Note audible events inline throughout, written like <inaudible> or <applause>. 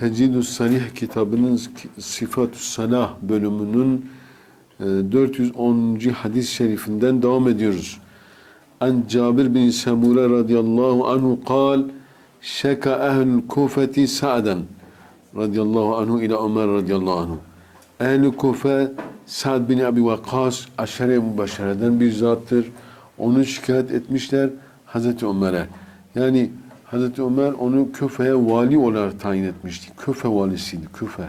Tecidü Salih kitabının Sıfat-ı Salah bölümünün e, 410. hadis-i şerifinden devam ediyoruz. An Cabir bin Semure radıyallahu anhu kal şeka ehlül kufeti sa'den radıyallahu anhu ile Ömer radıyallahu anhu. Ehl-i Kufe Sa'd bin Abi Vakkas aşere mübaşereden bir zattır. Onu şikayet etmişler Hazreti Ömer'e. Yani Hazreti Ömer onu Küfe'ye vali olarak tayin etmişti. Küfe valisiydi, Küfe.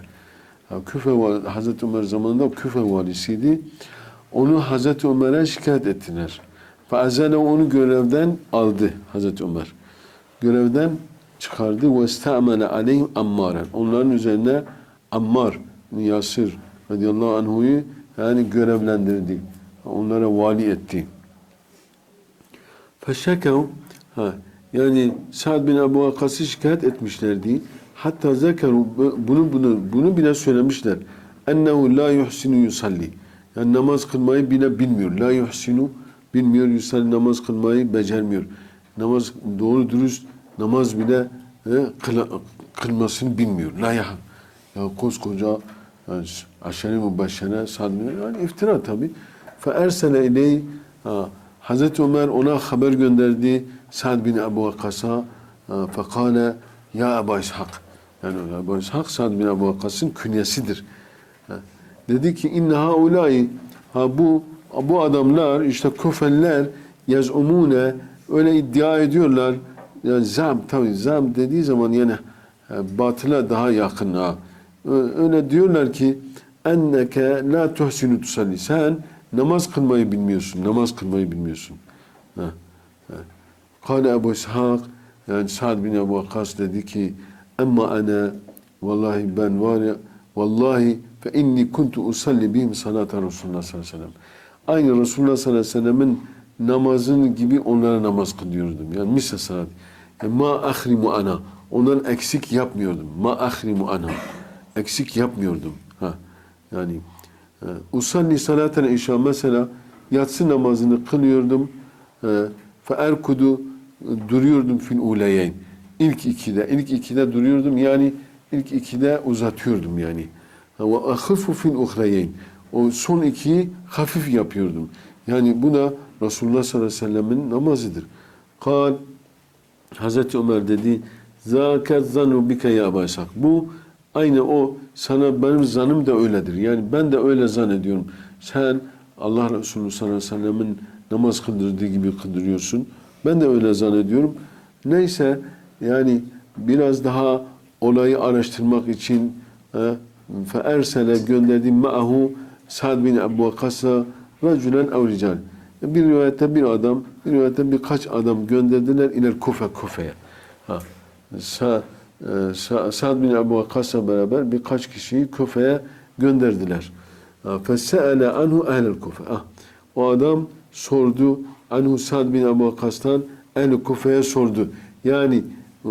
Ya Küfe Hazreti Ömer zamanında Küfe valisiydi. Onu Hazreti Ömer'e şikayet ettiler. Feazale onu görevden aldı Hazreti Ömer. Görevden çıkardı ve istamele aleyhim ammaren. Onların üzerine Ammar, Yasir radıyallahu anhu'yu yani görevlendirdi. Onlara vali etti. Feşekev ha yani Sa'd bin Ebu Vakkas'ı şikayet etmişlerdi. Hatta zekeru bunu bunu bunu bile söylemişler. Ennehu la yuhsinu yusalli. Yani namaz kılmayı bile bilmiyor. La yuhsinu bilmiyor yusalli namaz kılmayı becermiyor. Namaz doğru dürüst namaz bile e, kıla, kılmasını bilmiyor. La ya ya koskoca yani aşere mübaşşere Sa'd bin yani iftira tabi. Fe ersele ileyhi ha, Hazreti Ömer ona haber gönderdi. Sa'd bin Ebu Vakkas'a fekale ya Ebu İshak. Yani Ebu İshak Sa'd bin Ebu Vakkas'ın künyesidir. Ha, Dedi ki inne haulâi ha bu bu adamlar işte küfeller yazumune öyle iddia ediyorlar. Yani zam tabi zam dediği zaman yani e, batıla daha yakın ha. Öyle diyorlar ki enneke la tuhsinu tusalli. Sen namaz kılmayı bilmiyorsun. Namaz kılmayı bilmiyorsun. Ha. ha. Kale Ebu İshak yani Sa'd bin Ebu Vakkas dedi ki emma ana vallahi ben var ya vallahi fe inni kuntu usalli bihim salata Resulullah sallallahu aleyhi ve sellem. Aynı Resulullah sallallahu aleyhi ve sellemin namazın gibi onlara namaz kılıyordum. Yani misal salat. Yani ma ahrimu ana. Ondan eksik yapmıyordum. Ma ahrimu ana. Eksik yapmıyordum. Ha. Yani usalli salaten işa mesela yatsı namazını kılıyordum. E, fe erkudu duruyordum fil uleyeyn. İlk ikide, ilk ikide duruyordum yani ilk ikide uzatıyordum yani. Ve ahıfu fil uhreyeyn. O son ikiyi hafif yapıyordum. Yani bu da Resulullah sallallahu aleyhi ve sellemin namazıdır. Kal Hazreti Ömer dedi Zâket zanu bike ya Ebu İshak. Bu aynı o sana benim zanım da öyledir. Yani ben de öyle zannediyorum. Sen Allah Resulü sallallahu aleyhi ve sellemin namaz kıldırdığı gibi kıldırıyorsun. Ben de öyle zannediyorum. Neyse yani biraz daha olayı araştırmak için e, feersele gönderdi ma'ahu Sa'd bin Ebu Vakkas'a racülen ev rical. Bir rivayette bir adam, bir rivayette birkaç adam gönderdiler iler Kufe, Kufe'ye. Ha. Sa, e, Sa, Sa'd bin Ebu Vakkas'la beraber birkaç kişiyi Kufe'ye gönderdiler. Fese'ele anhu ehlel Kufe. Ah. O adam sordu, anhu Sa'd bin Ebu Vakkas'tan ehl Kufe'ye sordu. Yani e,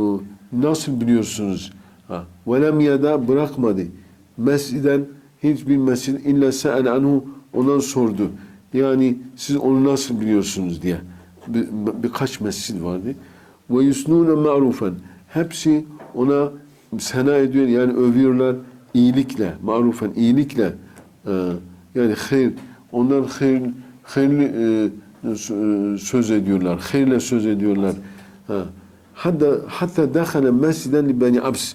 nasıl biliyorsunuz? Ha. Velem yada bırakmadı. Mesciden hiçbir mescid illa se'el anhu ondan sordu. Yani siz onu nasıl biliyorsunuz diye. Bir, birkaç mescid vardı. Ve yusnune ma'rufen. Hepsi ona sena ediyor yani övüyorlar iyilikle, marufen iyilikle. Ee, yani hayır, onlar hayır, hayırlı e, sö- söz ediyorlar, hayırla söz ediyorlar. Ha. Hatta hatta dahale mesciden Beni Abs.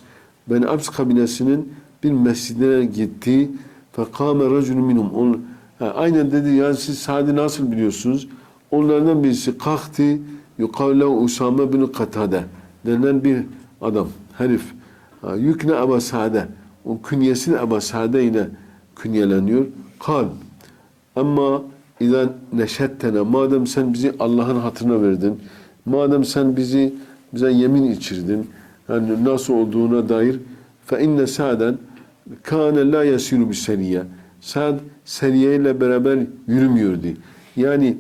Beni Abs kabilesinin bir mescidine gitti. Fekame racülü minhum. On, ha, aynen dedi yani siz Sa'd'i nasıl biliyorsunuz? Onlardan birisi kalktı. Yukavlehu Usame bin Katade denilen bir adam, herif. Yükne Eba Sa'de. O künyesi de Eba Sa'de ile künyeleniyor. Kal. Ama izen neşettene madem sen bizi Allah'ın hatırına verdin, madem sen bizi bize yemin içirdin, yani nasıl olduğuna dair fe inne sa'den kâne la yasiru bis seriye. Sad seriye beraber yürümüyordu. Yani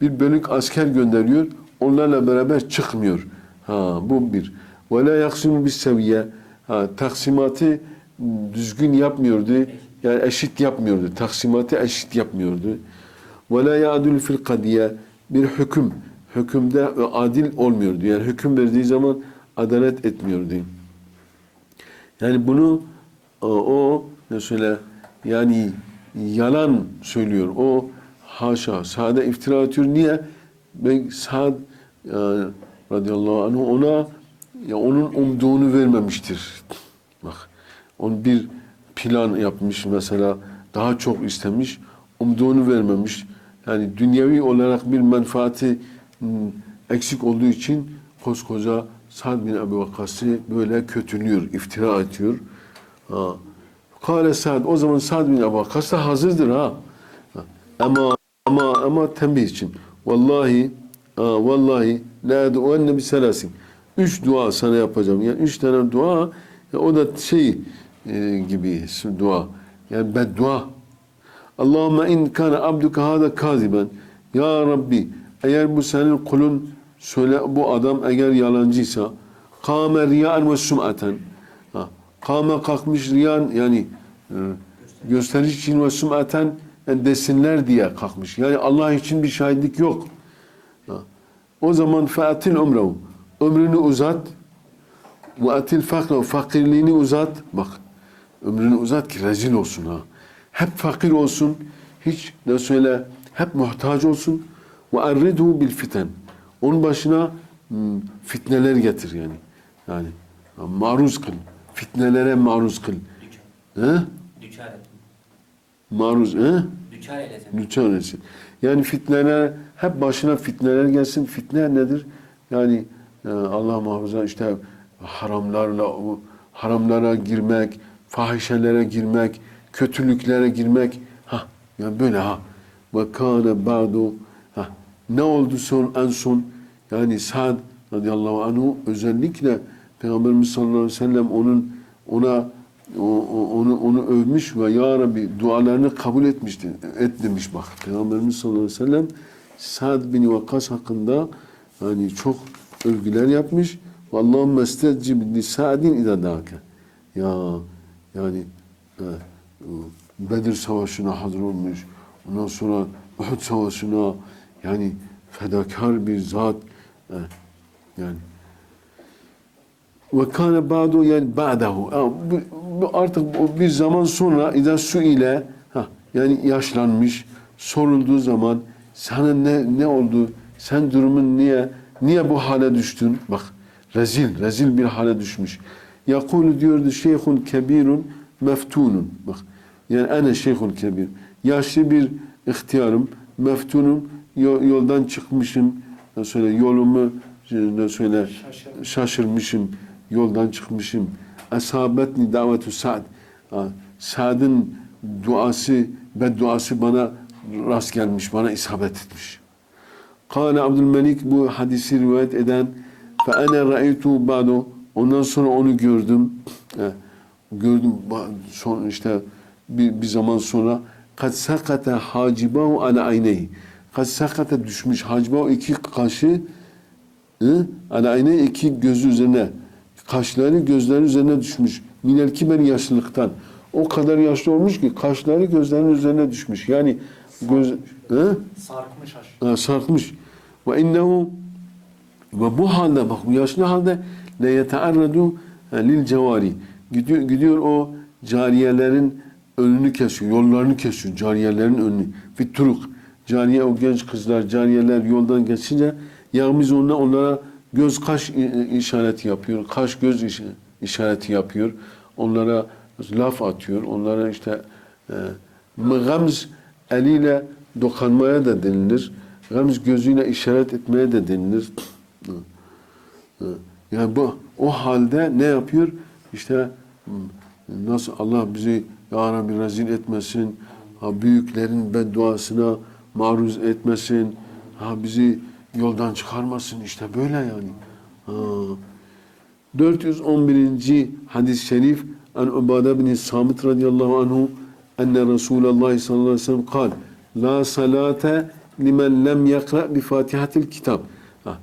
bir bölük asker gönderiyor, onlarla beraber çıkmıyor. Ha, bu bir. Ve la yaksimu bis seviye. Taksimatı düzgün yapmıyordu. Yani eşit yapmıyordu. Taksimatı eşit yapmıyordu. Ve la ya'dul fil kadiye. Bir hüküm. Hükümde adil olmuyordu. Yani hüküm verdiği zaman adalet etmiyordu. Yani bunu o, o ne söyle yani yalan söylüyor. O haşa Sa'd'a iftira atıyor. Niye? Ben Sa'd yani, radıyallahu anh ona ya onun umduğunu vermemiştir. Bak on bir plan yapmış mesela daha çok istemiş umduğunu vermemiş. Yani dünyevi olarak bir menfaati hmm, eksik olduğu için koskoca Sa'd bin Ebu Vakkas'ı böyle kötülüyor, iftira atıyor. Ha. Kale Sa'd, o zaman Sa'd bin Ebu Vakkas da hazırdır ha. Ha. Ama ama ama tembih için. Vallahi ha, vallahi la eduenne bi selasin. Üç dua sana yapacağım. Yani üç tane dua ya o da şey e, gibi dua. Yani beddua. Allahümme in kana abduka hada kaziben. Ya Rabbi eğer bu senin kulun söyle bu adam eğer yalancıysa kâme riyan ve sum'aten. Kâme kalkmış riyan yani e, gösteriş için ve sum'aten yani desinler diye kalkmış. Yani Allah için bir şahitlik yok. O zaman faatil umrehu. Ömrünü uzat. Ve atil fakrehu. Fakirliğini uzat. Bak. Ömrünü uzat ki rezil olsun ha. Hep fakir olsun. Hiç ne söyle hep muhtaç olsun. Ve arridhu bil fiten. Onun başına hmm, fitneler getir yani. Yani maruz kıl. Fitnelere maruz kıl. He? Düçar. Maruz. He? Düçar eylesin. Lütfen etsin. Yani fitneler, hep başına fitneler gelsin. Fitne nedir? Yani e, Allah muhafaza işte haramlarla, haramlara girmek, fahişelere girmek, kötülüklere girmek. Ha, yani böyle ha. Ve kâne ba'du. Ha, ne oldu son en son? Yani Sa'd radıyallahu anhu özellikle Peygamberimiz sallallahu aleyhi ve sellem onun ona onu onu övmüş ve ya Rabbi dualarını kabul etmişti. Et demiş bak. Peygamberimiz sallallahu aleyhi ve sellem Sa'd bin Vakkas hakkında hani çok övgüler yapmış. Vallahi estecib li Sa'din idâ dâke. Ya yani e, e, Bedir Savaşı'na hazır olmuş. Ondan sonra Uhud Savaşı'na yani fedakar bir zat e, yani ve kâne ba'du yani ba'dahu. Artık bir zaman sonra ida su ile yani yaşlanmış sorulduğu zaman sana ne ne oldu? Sen durumun niye niye bu hale düştün? Bak rezil rezil bir hale düşmüş. Yakulu diyordu şeyhun kebirun meftunun. Bak yani ene şeyhun kebir. Yaşlı bir ihtiyarım, meftunum, yo- yoldan çıkmışım. Söyle yolumu ne söyle şaşırmışım, yoldan çıkmışım. Esabetni davetu Sa'd. Sa'd'ın duası, bedduası bana rast gelmiş, bana isabet etmiş. Kâle Abdülmelik bu hadisi rivayet eden fe ene ra'aytu ba'du ondan sonra onu gördüm. He, gördüm son işte bir, bir zaman sonra kad sakata hacibahu ala aynehi. Kad sakata düşmüş hacibahu iki kaşı Hı? Ala ayne iki gözü üzerine. Kaşları gözleri üzerine düşmüş. Minel kiber yaşlılıktan. O kadar yaşlı olmuş ki kaşları gözlerinin üzerine düşmüş. Yani göz hı? Sarkmış. Ha, sarkmış. Ve innehu ve bu halde bak bu yaşlı halde le yetearradu lil cevari. Gidiyor, gidiyor o cariyelerin önünü kesiyor, yollarını kesiyor, cariyelerin önünü. Fit turuk. Cariye o genç kızlar, cariyeler yoldan geçince yağmız onlara, onlara göz kaş işareti yapıyor, kaş göz iş- işareti yapıyor. Onlara laf atıyor, onlara işte e, gamz eliyle dokanmaya da denilir. Gamz gözüyle işaret etmeye de denilir. Yani bu o halde ne yapıyor? İşte nasıl Allah bizi ya Rabbi rezil etmesin, ha, büyüklerin bedduasına maruz etmesin, ha, bizi yoldan çıkarmasın. İşte böyle yani. Ha. 411. hadis-i şerif An Ubade bin Samit radıyallahu anhu enne Resulullah sallallahu aleyhi ve sellem kal La salate limen lem yakra bi fatihatil kitab. Ha,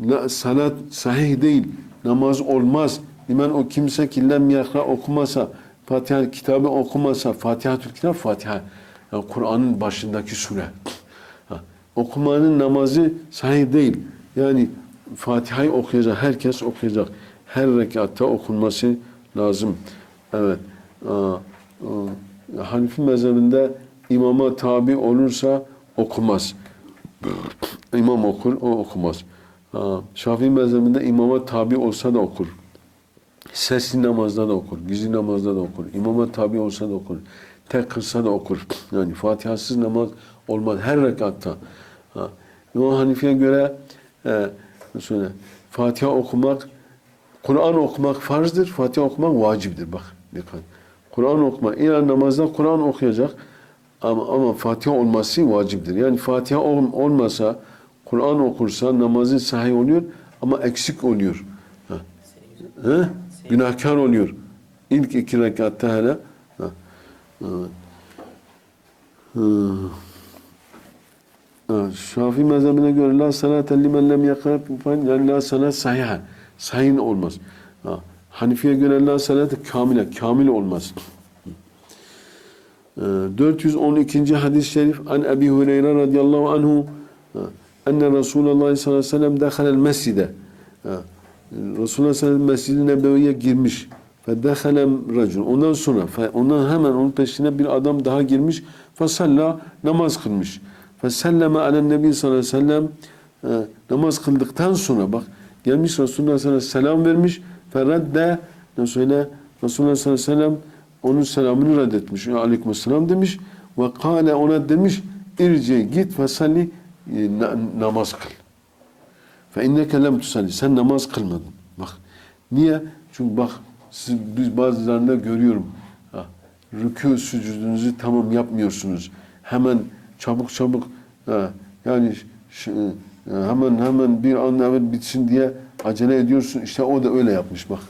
La, salat sahih değil. Namaz olmaz. Limen o kimse ki yakra okumasa Fatiha kitabı okumasa Fatihatül Kitab Fatiha. Yani Kur'an'ın başındaki sure. Ha, okumanın namazı sahih değil. Yani Fatiha'yı okuyacak, herkes okuyacak. Her rekatta okunması lazım. Evet. Aa, aa, Hanifi mezhebinde imama tabi olursa okumaz. İmam okur, o okumaz. Aa, Şafii mezhebinde imama tabi olsa da okur. Sesli namazda da okur, gizli namazda da okur. İmama tabi olsa da okur. Tek kılsa da okur. <clears throat> Yani Fatihasız namaz olmaz her rekatta. Ha. İmam Hanifi'ye göre e, Fatiha okumak, Kur'an okumak farzdır, Fatiha okumak vaciptir. Bak dikkat. Kur'an okumak, ilan namazda Kur'an okuyacak ama, ama Fatiha olması vaciptir. Yani Fatiha ol, olmasa, Kur'an okursa namazın sahih oluyor ama eksik oluyor. Ha. He? Günahkar oluyor. İlk iki rekatta hele. Ha. Evet. Hı. Evet, Şafii mezhebine göre la salate limen lem yakra yani la salat sahiha. Sahih olmaz. Ha. Hanifi'ye göre la salate kamile. Kamil olmaz. Ee, 412. hadis-i şerif an Ebi Hureyre radıyallahu anhu enne Resulullah sallallahu aleyhi ve sellem dehalel mescide. Ha. Resulullah sallallahu aleyhi ve sellem mescid-i nebeviye girmiş. Fedehalem racul. Ondan sonra ondan hemen onun peşine bir adam daha girmiş. Fesalla namaz kılmış. Feselleme alen nebi sallallahu aleyhi ve sellem e, namaz kıldıktan sonra bak gelmiş Resulullah sallallahu aleyhi ve selam vermiş. Feredde ne söyle Resulullah sallallahu aleyhi ve sellem onun selamını reddetmiş. Aleykümselam demiş. Ve kâle ona demiş irci git fesalli e, na, namaz kıl. Fe inneke lem tusalli. Sen namaz kılmadın. Bak. Niye? Çünkü bak siz, biz bazılarında görüyorum. Ha, rükû sücudunuzu tamam yapmıyorsunuz. Hemen çabuk çabuk ha, yani e, hemen hemen bir an evvel bitsin diye acele ediyorsun. İşte o da öyle yapmış bak.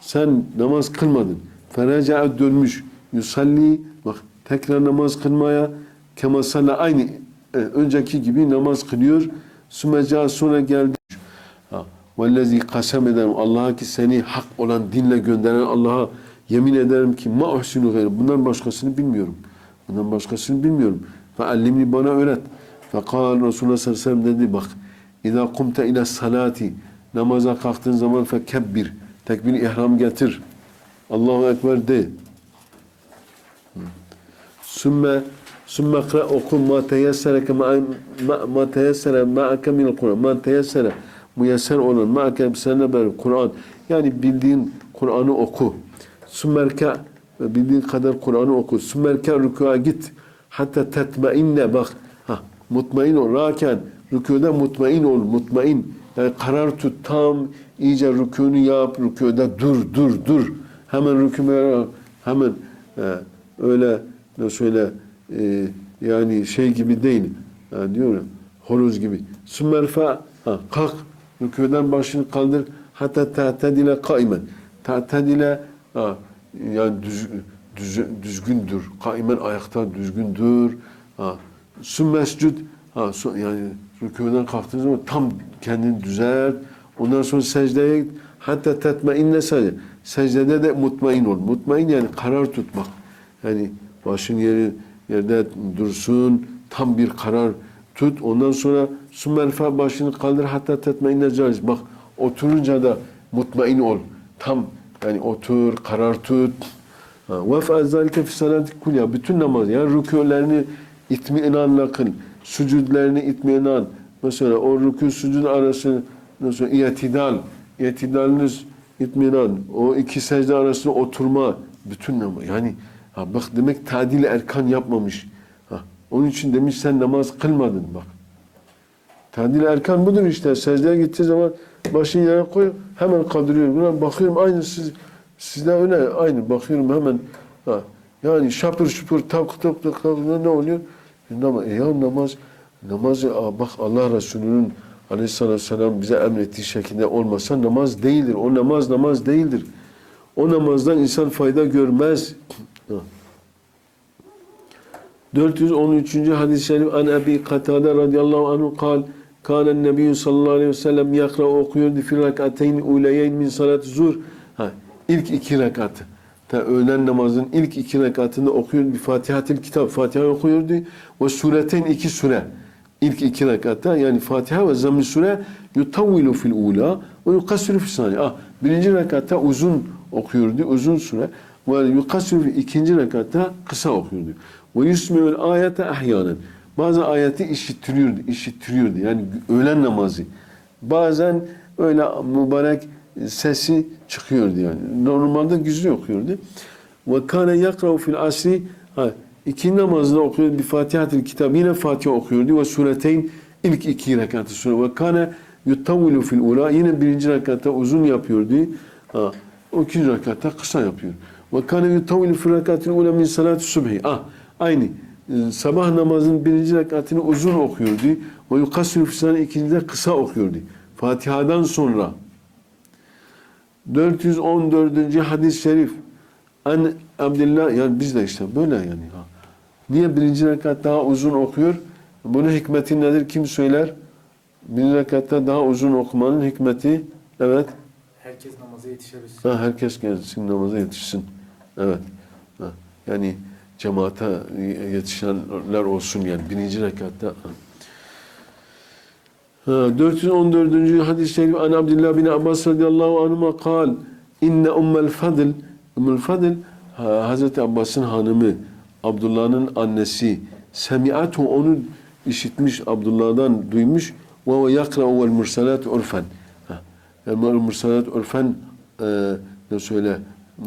Sen namaz kılmadın. Feraca'a dönmüş. Yusalli bak tekrar namaz kılmaya kemasalla aynı e, önceki gibi namaz kılıyor. Sümeca sonra geldi. Ha. Vellezî kasem ederim Allah'a ki seni hak olan dinle gönderen Allah'a yemin ederim ki ma uhsinu gayri. Bundan başkasını bilmiyorum. Bundan başkasını bilmiyorum. Fe allimni bana öğret. Fekal Resulullah sallallahu aleyhi ve sellem dedi bak. İza kumte ila salati namaza kalktığın zaman fekebbir. Tekbir ihram getir. Allahu Ekber de. Sümme oku ma teyessere ma, ma, ma teyessere ma'ake minel Kur'an. Ma teyessere müyesser olan ma'ake seninle beraber Kur'an. Yani bildiğin Kur'an'ı oku. Sümmerke bildiğin kadar Kur'an'ı oku. Sümmerke rükûa git. Hatta tetmeinne bak. Ha, mutmain ol. Raken rükûda mutmain ol. Mutmain. Yani karar tut tam iyice rükûnu yap. Rükûda dur dur dur. Hemen rükûme hemen e, öyle ne söyle e, yani şey gibi değil. Ha, diyor ya, horoz gibi. Sümmerfe ha, kalk. Rükûden başını kaldır. Hatta ta'tedile kaimen. Ta'tedile ha, yani düz, düz, düzgündür. Kaimen ayakta düzgündür. Ha. So, yani rükûden kalktığın zaman tam kendini düzelt. Ondan sonra secdeye git. Hatta tetmeinne secde. Secdede de mutmain ol. Mutmain yani karar tutmak. Yani başın yeri yerde dursun. Tam bir karar tut. Ondan sonra sümmerfa başını kaldır. Hatta tetmeinne caiz. Bak oturunca da mutmain ol. Tam yani otur, karar tut. Vef'al zalike fi salati kulya. Bütün namaz yani rükûlerini itminanla kıl. Sücudlerini itminan. Mesela o rükû sucud arası nasıl itidal. İtidaliniz itminan. O iki secde arasında oturma. Bütün namaz. Yani ha bak demek tadil erkan yapmamış. Ha. Onun için demiş sen namaz kılmadın bak. Tadil erkan budur işte. Secdeye gittiği zaman başını yere koy hemen kaldırıyor. Buna bakıyorum aynı siz sizde öyle aynı bakıyorum hemen ha. Yani şapır şupur tak tak tak tak ne oluyor? Namaz, e ya namaz namazı bak Allah Resulü'nün Aleyhisselatü Vesselam bize emrettiği şekilde olmasa namaz değildir. O namaz namaz değildir. O namazdan insan fayda görmez. Ha. 413. hadis-i şerif an Ebi Katade radıyallahu anhu kal Kânen Nebiyyü sallallahu aleyhi ve sellem yakra okuyordu fi rekateyn uleyeyn min salat zuhr. Ha, ilk iki rekatı. Ta öğlen namazının ilk iki rekatında okuyordu. Bir Fatihatil kitap. Fatiha okuyordu. Ve sureteyn iki sure. İlk iki rekatta yani Fatiha ve zamm-ı sure yutavvilu fil ula ve yukassiru fis sani. Ah, birinci rekatta uzun okuyordu. Uzun sure. Ve yukassiru fi ikinci rekatta kısa okuyordu. Ve yusmi'ul ayete ahyanen. Bazı ayeti işittiriyordu, işittiriyordu. Yani öğlen namazı. Bazen öyle mübarek sesi çıkıyordu yani. Normalde gizli okuyordu. Ve kâne yakra'u fil asri ha, iki namazda okuyordu. Bir Fatihatil kitap yine Fatiha okuyordu ve sureteyn ilk iki rekatı sure. Ve kâne yutavvilu fil ula yine birinci rekatta uzun yapıyordu. Ha, o ikinci rekatta kısa yapıyor. Ve kâne yutavvilu fil rekatil ula min salati subhi. Ah, aynı. Ee, Sabah namazının birinci rekatını uzun okuyordu. Ve yukassir fisani ikincide kısa okuyordu. Fatiha'dan sonra 414. hadis-i şerif An Abdullah yani biz de işte böyle yani ha. Niye birinci rekat daha uzun okuyor? Bunun hikmeti nedir? Kim söyler? Birinci rekatta daha uzun okumanın hikmeti evet. Herkes namaza yetişebilsin. Ha, herkes gelsin namaza yetişsin. Evet. Yani cemaate yetişenler olsun yani birinci rekatta. Ha. Ha, 414. hadis-i şerif An Abdullah bin Abbas radıyallahu anhuma kal inne ummel fadl ummel fadl ha, Hazreti Abbas'ın hanımı Abdullah'ın annesi semi'atu onu işitmiş Abdullah'dan duymuş ve ve yakra'u vel mursalat urfen yani mursalat urfen e, ne söyle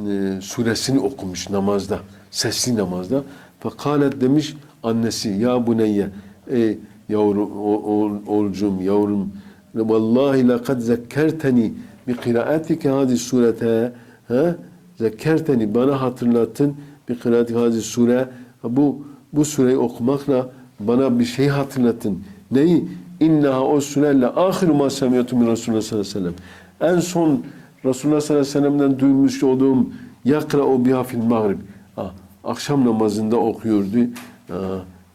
e, suresini okumuş namazda sesli namazda. Fekalet demiş annesi ya buneyye ey yavrum oğul, oğulcum yavrum vallahi laqad zekkerteni bi kıraatika hadi surete ha zekkerteni bana hatırlattın bi kıraatika hadi sure. Bu bu sureyi okumakla bana bir şey hatırlattın. Neyi? İnnaha o sureyle ahiru ma semiyatu min Resulullah sallallahu aleyhi ve sellem. En son Resulullah sallallahu aleyhi ve sellem'den duymuş olduğum yakra o biha fil mağrib akşam namazında okuyordu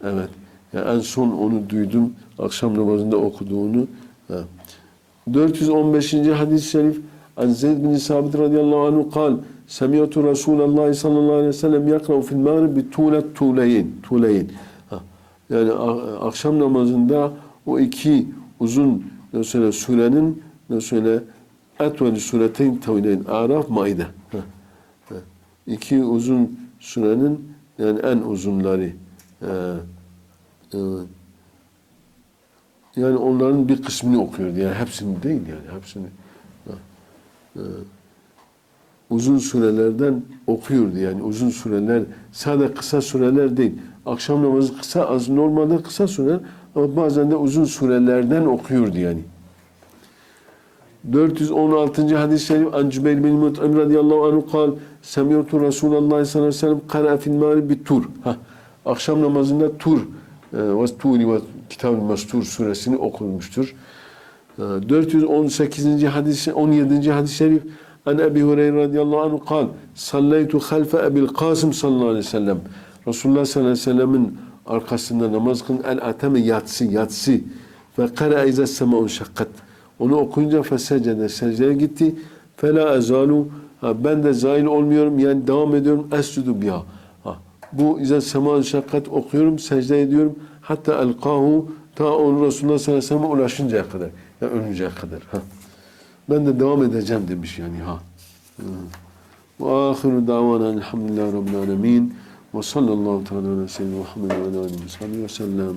evet yani en son onu duydum akşam namazında okuduğunu. Ha. 415. hadis-i şerif An Zeyd bin Sabit radıyallahu anhu kal Semiyatu Resulallah sallallahu aleyhi ve sellem yakra'u fil mağrib bi tulet tuleyin. Tuleyin. Yani akşam namazında o iki uzun mesela surenin mesela etvel sureteyn tavileyn. Araf Maide. İki uzun surenin yani en uzunları. Ee, Evet. Yani onların bir kısmını okuyordu. Yani hepsini değil yani hepsini. Ee, Uzun sürelerden okuyordu yani uzun süreler sadece kısa süreler değil. Akşam namazı kısa az normalde kısa süreler ama bazen de uzun sürelerden okuyordu yani. 416. hadis-i şerif An bin Mut'im radıyallahu anhu kal Semiyatu Resulallah sallallahu aleyhi ve sellem bir tur. Akşam namazında tur ve turi ve kitab-ı mestur suresini okunmuştur. E, 418. hadis 17. hadis-i şerif An Ebi Hureyre radıyallahu anhu kal Salleytu halfe Ebil Kasım sallallahu aleyhi ve sellem Resulullah sallallahu aleyhi ve sellemin arkasında namaz kılın el ateme yatsı yatsı ve kara ize sema'un şakkat onu okuyunca fesecede secdeye gitti. Fela ezalu. Ben de zail olmuyorum. Yani devam ediyorum. Escudu biha. Ha, bu ize sema'un şakkat okuyorum secde ediyorum. Hatta elkahu ta onu Resulullah sallallahu aleyhi ve selleme ulaşıncaya kadar yani ölünceye kadar. Ha. Ben de devam edeceğim demiş yani ha. Ve ahiru davana elhamdülillahi rabbil alemin. Ve sallallahu teala ala seyyidina Muhammed ve ala alihi ve sellem.